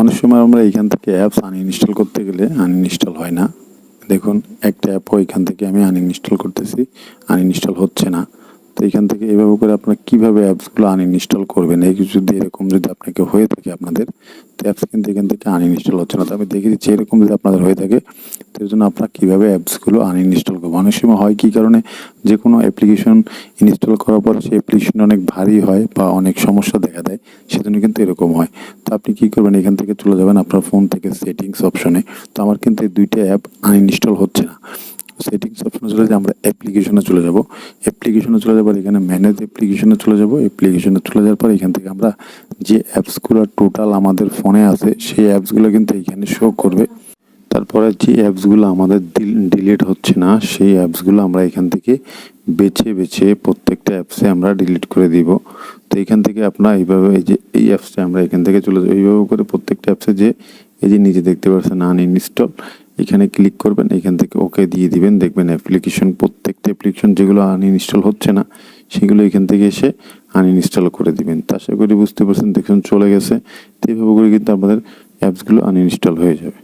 অনেক সময় আমরা এখান থেকে অ্যাপস আনইনস্টল করতে গেলে আনইনস্টল হয় না। দেখুন, একটা অ্যাপও এখান থেকে আমি আনইনস্টল করতেছি আনইনস্টল হচ্ছে না। তো এখান থেকে এভাবে করে আপনারা কীভাবে অ্যাপসগুলো আনইনস্টল করবেন? এই কিছু যদি এরকম যদি আপনাকে হয়ে থাকে আপনাদের, তো অ্যাপস কিন্তু এখান থেকে আনইনস্টল হচ্ছে না। তো আমি দেখে দিচ্ছি এরকম যদি আপনাদের হয়ে থাকে, তো এর জন্য আপনারা কীভাবে অ্যাপসগুলো আনইনস্টল অনেক সময় হয় কী কারণে? যে কোনো অ্যাপ্লিকেশন ইনস্টল করার পর সেই অ্যাপ্লিকেশন অনেক ভারী হয় বা অনেক সমস্যা দেখা দেয়, সেজন্য কিন্তু এরকম হয়। তো আপনি কী করবেন? এখান থেকে চলে যাবেন আপনার ফোন থেকে সেটিংস অপশনে তো আমার কিন্তু এই দুইটা অ্যাপ আনইনস্টল হচ্ছে না। সেটিংস অপশনে চলে যে আমরা অ্যাপ্লিকেশনে চলে যাব। অ্যাপ্লিকেশনে চলে যাবার এখানে ম্যানেজ অ্যাপ্লিকেশনে চলে যাব। অ্যাপ্লিকেশনে চলে যাওয়ার পর এখান থেকে আমরা যে অ্যাপসগুলো টোটাল আমাদের ফোনে আছে, সেই অ্যাপসগুলো কিন্তু এখানে শো করবে। তারপরে যে অ্যাপসগুলো আমাদের ডিলিট হচ্ছে না, সেই অ্যাপসগুলো আমরা এখান থেকে বেছে বেছে প্রত্যেকটা অ্যাপসে আমরা ডিলিট করে দিব। তো এখান থেকে আপনার এইভাবে এই যে, এই অ্যাপসটা আমরা এখান থেকে চলে যাব এইভাবে করে প্রত্যেকটা অ্যাপসে যে, এই যে নিজে দেখতে পাচ্ছেন আন ইনস্টল এখানে ক্লিক করবেন, এখান থেকে ওকে দিয়ে দিবেন। দেখবেন অ্যাপ্লিকেশন প্রত্যেকটা অ্যাপ্লিকেশন যেগুলো আনইনস্টল হচ্ছে না, সেগুলো এখান থেকে এসে আনইনস্টল করে দিবেন। তা আশা করি বুঝতে পারছেন, দেখুন চলে গেছে। তো এইভাবে করে কিন্তু আমাদের অ্যাপসগুলো আনইনস্টল হয়ে যাবে।